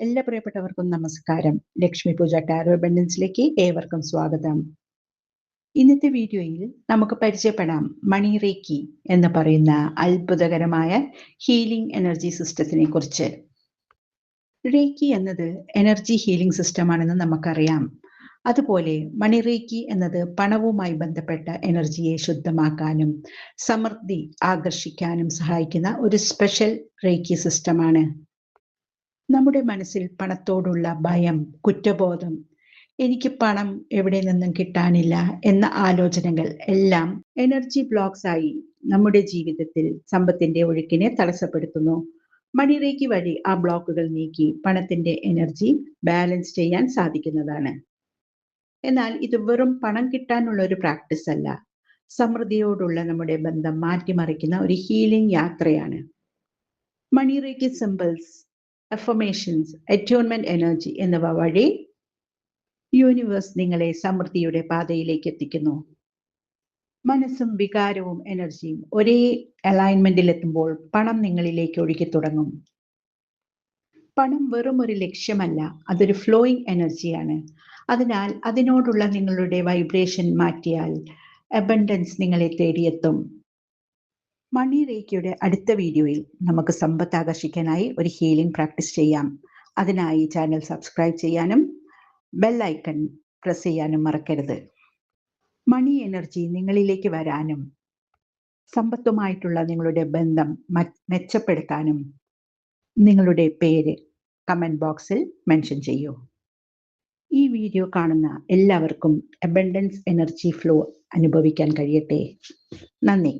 എല്ലാ പ്രിയപ്പെട്ടവർക്കും നമസ്കാരം. ലക്ഷ്മി പൂജ ടാരോ ബണ്ടൻസിലേക്ക് ഏവർക്കും സ്വാഗതം. ഇന്നത്തെ വീഡിയോയിൽ നമുക്ക് പരിചയപ്പെടാം. മണി റേക്കി എന്ന് പറയുന്ന അത്ഭുതകരമായ ഹീലിംഗ് എനർജി സിസ്റ്റത്തിനെ കുറിച്ച്. റേക്കി എന്നത് എനർജി ഹീലിംഗ് സിസ്റ്റമാണെന്ന് നമുക്കറിയാം. അതുപോലെ മണി മണിറേക്കി എന്നത് പണവുമായി ബന്ധപ്പെട്ട എനർജിയെ ശുദ്ധമാക്കാനും സമൃദ്ധി ആകർഷിക്കാനും സഹായിക്കുന്ന ഒരു സ്പെഷ്യൽ റേക്കി സിസ്റ്റമാണ്. നമ്മുടെ മനസ്സിൽ പണത്തോടുള്ള ഭയം കുറ്റബോധം എനിക്ക് പണം എവിടെ നിന്നും കിട്ടാനില്ല എന്ന ആലോചനകൾ എല്ലാം എനർജി ബ്ലോക്സ് ആയി നമ്മുടെ ജീവിതത്തിൽ സമ്പത്തിന്റെ ഒഴുക്കിനെ തടസ്സപ്പെടുത്തുന്നു. മണിറേക്ക് വഴി ആ ബ്ലോക്കുകൾ നീക്കി പണത്തിന്റെ എനർജി ബാലൻസ് ചെയ്യാൻ സാധിക്കുന്നതാണ്. എന്നാൽ ഇത് വെറും പണം കിട്ടാനുള്ള ഒരു പ്രാക്ടീസ് അല്ല. സമൃദ്ധിയോടുള്ള നമ്മുടെ ബന്ധം മാറ്റിമറിക്കുന്ന ഒരു ഹീലിംഗ് യാത്രയാണ്. Money reiki symbols affirmations attunement energy എന്നിവ വഴി യൂണിവേഴ്സ് നിങ്ങളെ സമൃദ്ധിയുടെ പാതയിലേക്ക് എത്തിക്കുന്നു. മനസ്സും വികാരവും എനർജിയും ഒരേ അലൈൻമെന്റിൽ എത്തുമ്പോൾ പണം നിങ്ങളിലേക്ക് ഒഴുകി തുടങ്ങും. പണം വെറും ഒരു ലക്ഷ്യമല്ല അതൊരു ഫ്ലോയിങ് എനർജിയാണ് അതിനാൽ അതിനോടുള്ള നിങ്ങളുടെ വൈബ്രേഷൻ മാറ്റിയാൽ അബണ്ടൻസ് നിങ്ങളെ തേടിയെത്തും. മണി റേക്കിയുടെ അടുത്ത വീഡിയോയിൽ നമുക്ക് സമ്പത്ത് ആകർഷിക്കാനായി ഒരു ഹീലിംഗ് പ്രാക്ടീസ് ചെയ്യാം. അതിനായി ചാനൽ സബ്സ്ക്രൈബ് ചെയ്യാനും ബെൽ പ്രസ് ചെയ്യാനും മറക്കരുത്. മണി എനർജി നിങ്ങളിലേക്ക് വരാനും സമ്പത്തുമായിട്ടുള്ള നിങ്ങളുടെ ബന്ധം മെച്ചപ്പെടുത്താനും നിങ്ങളുടെ പേര് കമന്റ് ബോക്സിൽ മെൻഷൻ ചെയ്യൂ. ഈ വീഡിയോ കാണുന്ന എല്ലാവർക്കും അബണ്ടൻസ് എനർജി ഫ്ലോ അനുഭവിക്കാൻ കഴിയട്ടെ. നന്ദി.